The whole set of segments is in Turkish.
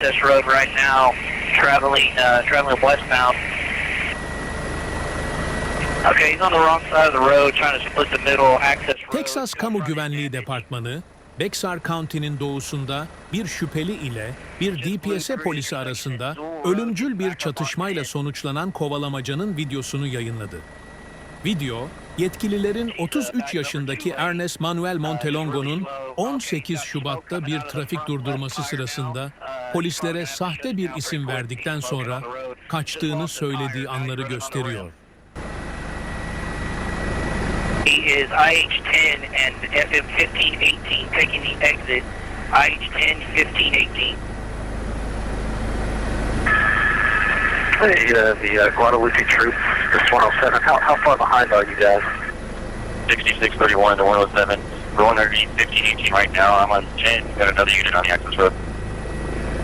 this road right now, traveling uh, traveling westbound. Okay, he's on the wrong side of the road, trying to split the middle access road. Texas Kamu Güvenliği Departmanı, Bexar County'nin doğusunda bir şüpheli ile bir DPS polisi arasında ölümcül bir çatışmayla sonuçlanan kovalamacanın videosunu yayınladı. Video, yetkililerin 33 yaşındaki Ernest Manuel Montelongo'nun 18 Şubat'ta bir trafik durdurması sırasında polislere sahte bir isim verdikten sonra kaçtığını söylediği anları gösteriyor. He is IH-10 and FM-1518 taking the exit. IH-10, 1518. Hey, uh, the uh, Guadalupe troops, this 107. How, how far behind are you guys? 6631 to 107. Going underneath 1518 right now. I'm on 10. Got another unit on the access road.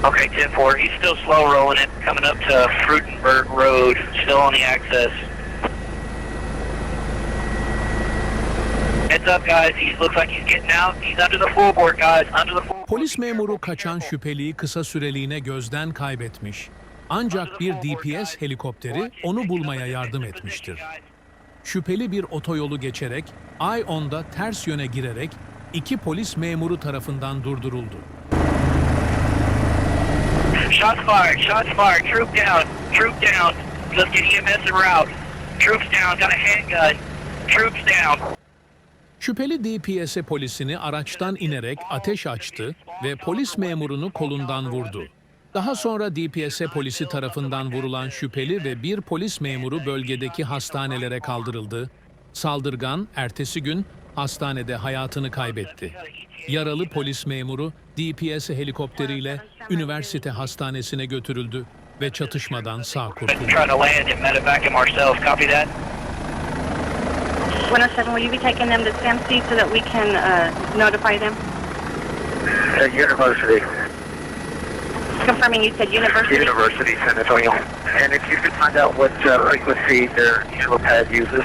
Okay, 10-4. He's still slow rolling it, coming up to Fruitenberg Road, still on the access. Heads up, guys. He looks like he's getting out. He's under the floorboard, guys. Under the floorboard. Polis memuru kaçan şüpheliyi kısa süreliğine gözden kaybetmiş. Ancak bir DPS helikopteri onu bulmaya yardım etmiştir. Şüpheli bir otoyolu geçerek I-10'da ters yöne girerek iki polis memuru tarafından durduruldu. Shots fired. Shots fired. Troop down. Troop down. Let's get EMS en route. Troops down. Got a handgun. Troops down. Şüpheli DPS polisini araçtan inerek ateş açtı ve polis memurunu kolundan vurdu. Daha sonra DPS polisi tarafından vurulan şüpheli ve bir polis memuru bölgedeki hastanelere kaldırıldı. Saldırgan ertesi gün hastanede hayatını kaybetti. Yaralı polis memuru DPS helikopteriyle üniversite hastanesine götürüldü ve çatışmadan sağ kurtuldu. Trying to land at Medevac and Marcel's. Copy that. 107, will you be taking them to SAMC so that we can uh, notify them? At University. Confirming you said university? University, San Antonio. And if you could find out what uh, frequency their helipad uses.